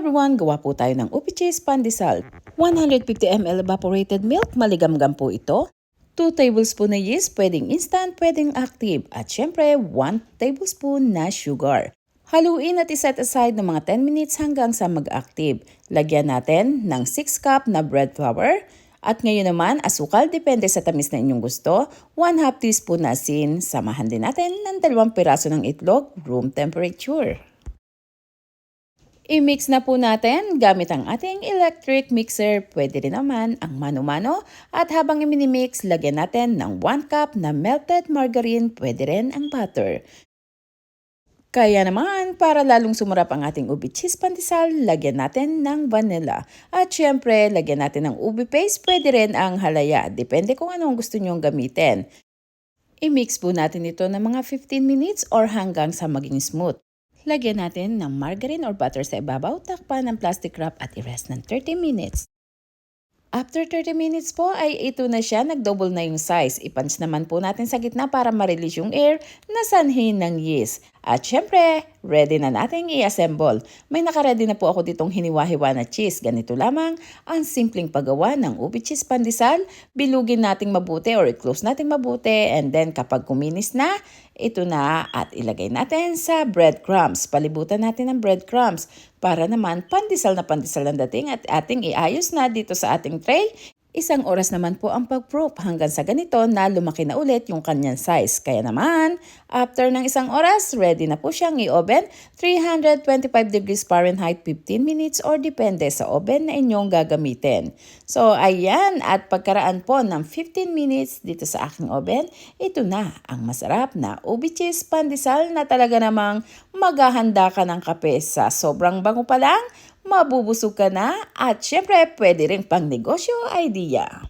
everyone, gawa po tayo ng ubi cheese pandesal. 150 ml evaporated milk, maligamgam po ito. 2 tablespoon na yeast, pwedeng instant, pwedeng active. At syempre, 1 tablespoon na sugar. Haluin at iset aside ng mga 10 minutes hanggang sa mag-active. Lagyan natin ng 6 cup na bread flour. At ngayon naman, asukal depende sa tamis na inyong gusto. 1 half teaspoon na asin. Samahan din natin ng dalawang piraso ng itlog, room temperature. I-mix na po natin gamit ang ating electric mixer. Pwede rin naman ang mano-mano. At habang i-mix, lagyan natin ng 1 cup na melted margarine. Pwede rin ang butter. Kaya naman, para lalong sumarap ang ating ubi cheese pandesal, lagyan natin ng vanilla. At syempre, lagyan natin ng ubi paste, pwede rin ang halaya. Depende kung anong gusto nyong gamitin. I-mix po natin ito ng mga 15 minutes or hanggang sa maging smooth. Lagyan natin ng margarine or butter sa ibabaw, takpan ng plastic wrap at i-rest ng 30 minutes. After 30 minutes po ay ito na siya, nag-double na yung size. I-punch naman po natin sa gitna para ma-release yung air na sanhin ng yeast. At syempre, ready na natin i-assemble. May nakaredy na po ako ditong hiniwa-hiwa na cheese. Ganito lamang ang simpleng paggawa ng ubi cheese pandesal. Bilugin nating mabuti or i-close nating mabuti and then kapag kuminis na, ito na at ilagay natin sa breadcrumbs. Palibutan natin ng breadcrumbs para naman pandesal na pandesal ang dating at ating iayos na dito sa ating tray. Isang oras naman po ang pag-proof hanggang sa ganito na lumaki na ulit yung kanyang size. Kaya naman, after ng isang oras, ready na po siyang i-oven 325 degrees Fahrenheit 15 minutes or depende sa oven na inyong gagamitin. So ayan, at pagkaraan po ng 15 minutes dito sa aking oven, ito na ang masarap na ubi cheese pandesal na talaga namang maghahanda ka ng kape sa sobrang bango pa lang, mabubusog ka na at syempre pwede rin pang negosyo idea.